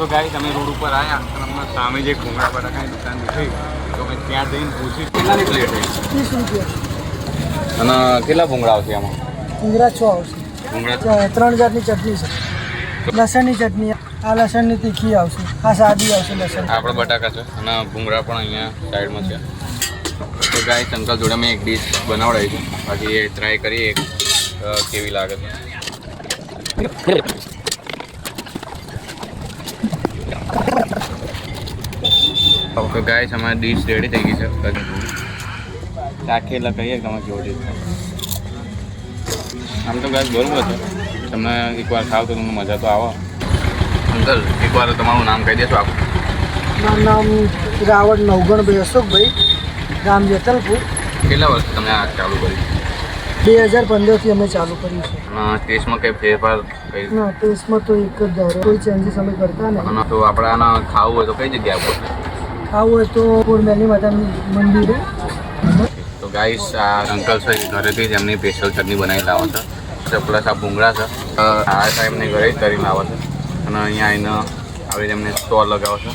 તો ગાઈ તમે રોડ ઉપર આવ્યા અને સામે જે ઘૂંઘરા બટાકાની દુકાન દેખાઈ તો મેં ત્યાં જઈને પૂછી કેટલાની પ્લેટ ત્રીસ રૂપિયા. અને કેટલા ભૂંગળા આવશે આમાં? ભૂંગળા છ આવશે. ભૂંગળા ત્રણ જાતની ચટણી છે. લસણની ચટણી આ લસણની તીખી આવશે આ સાદી આવશે લસણ. આપણે બટાકા છે અને ભૂંગળા પણ અહીંયા સાઈડમાં છે. તો ગાય અંકલ જોડે મેં એક ડીશ બનાવડાવી છે. બાકી એ ટ્રાય કરીએ કેવી લાગે છે. તો ગાઈસ અમારી ડીશ રેડી થઈ ગઈ છે. ચાખી એટલે કહીએ તમે કેવો ડીશ આમ તો ગાય બરોબર છે તમે એકવાર ખાવ તો તમને મજા તો આવે. અંકલ એકવાર તમારું નામ કહી દેશો આખું. મારું નામ રાવણ નવગણભાઈ અશોકભાઈ ગામ જેતલપુર. કેટલા વર્ષ તમે આ ચાલુ કર્યું? બે હજાર પંદરથી અમે ચાલુ કર્યું છે. ટેસ્ટમાં કંઈ ફેરફાર ના ટેસ્ટમાં તો એક જ ધારો. કોઈ ચેન્જીસ અમે કરતા નહીં. તો આપણે આના ખાવું હોય તો કઈ જગ્યા ખાવું હોય તો પૂર્ણેલી માતાની મંદિરે તો ગાઈસ આ અંકલ છે ઘરેથી જ એમની સ્પેશિયલ ચટણી બનાવી લાવે છે. પ્લસ આ ભૂંગળા છે. આ ટાઈમને ઘરે જ કરી લાવો છે. અને અહીંયા આવીને આવી એમને સ્ટોલ લગાવો છે.